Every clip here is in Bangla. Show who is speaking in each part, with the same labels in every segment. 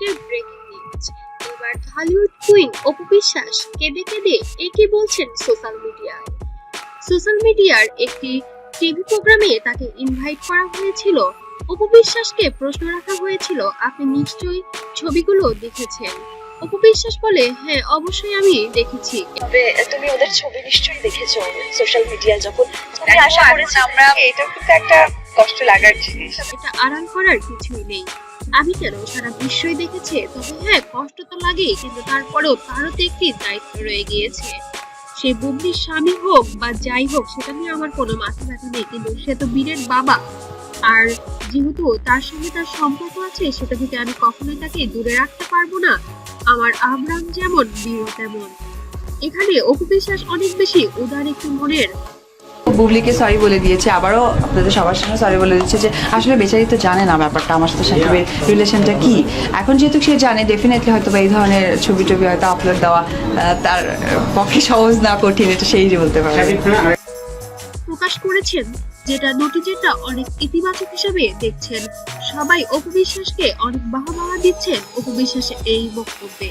Speaker 1: আজকের ব্রেকিং নিউজ এবার হলিউড কুইন অপু বিশ্বাস কেঁদে কেঁদে একই বলছেন সোশ্যাল মিডিয়ায় সোশ্যাল মিডিয়ার একটি টিভি প্রোগ্রামে তাকে ইনভাইট করা হয়েছিল। অপু বিশ্বাসকে প্রশ্ন রাখা হয়েছিল আপনি নিশ্চয়ই ছবিগুলো দেখেছেন? অপু বিশ্বাস বলে হ্যাঁ অবশ্যই আমি দেখেছি।
Speaker 2: তবে তুমি ওদের ছবি নিশ্চয়ই দেখেছ সোশ্যাল মিডিয়া যখন? তুমি আশা করেছি
Speaker 3: আমরা এটা কিন্তু একটা কষ্ট লাগার জিনিস।
Speaker 1: এটা আড়াল করার কিছুই নেই। আমি কেন সারা বিশ্বই দেখেছে? তবে হ্যাঁ কষ্ট তো লাগেই, কিন্তু তারপরেও তারও তো একটি দায়িত্ব রয়ে গিয়েছে। সে বুবলির স্বামী হোক বা যাই হোক, সেটা নিয়ে আমার কোনো মাথা ব্যথা নেই, কিন্তু সে তো বীরের বাবা। আর যেহেতু তার সঙ্গে তার সম্পর্ক আছে, সেটা থেকে আমি কখনোই তাকে দূরে রাখতে পারব না। আমার আবরাম যেমন বীরও তেমন। এখানে অপু বিশ্বাস অনেক বেশি উদার একটি মনের
Speaker 4: বুবলিকে সরি বলে দিয়েছে, আবারও আপনাদের সবার সামনে সরি বলে দিচ্ছে যে, আসলে বেচারি তো জানে না ব্যাপারটা আমার সাথে সাকিবের রিলেশনটা কি। এখন যেহেতু সে জানে ডেফিনেটলি হয়তো বা এই ধরনের ছবি টবি হয়তো আপলোড দেওয়া তার পক্ষে সহজ না, কঠিন, এটা সেই বলতে পারে
Speaker 1: প্রকাশ করেছেন, যেটা নটিজেরটা অনেক ইতিবাচক হিসেবে দেখছেন। সবাই অপবিশ্বাসকে অনেক বাহবাহ দিচ্ছেন অপবিশ্বাসের এই বক্তব্যে।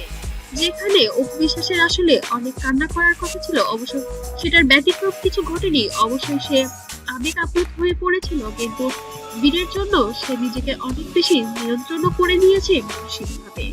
Speaker 1: যেখানে অপবিশ্বাসের আসলে অনেক কান্না করার কথা ছিল, অবশ্য সেটার ব্যতিক্রম কিছু ঘটেনি। অবশ্যই সে আবেগ আপ্লুত হয়ে পড়েছিল, কিন্তু বীরের জন্য সে নিজেকে অনেক বেশি নিয়ন্ত্রণও করে নিয়েছে মানসিকভাবে।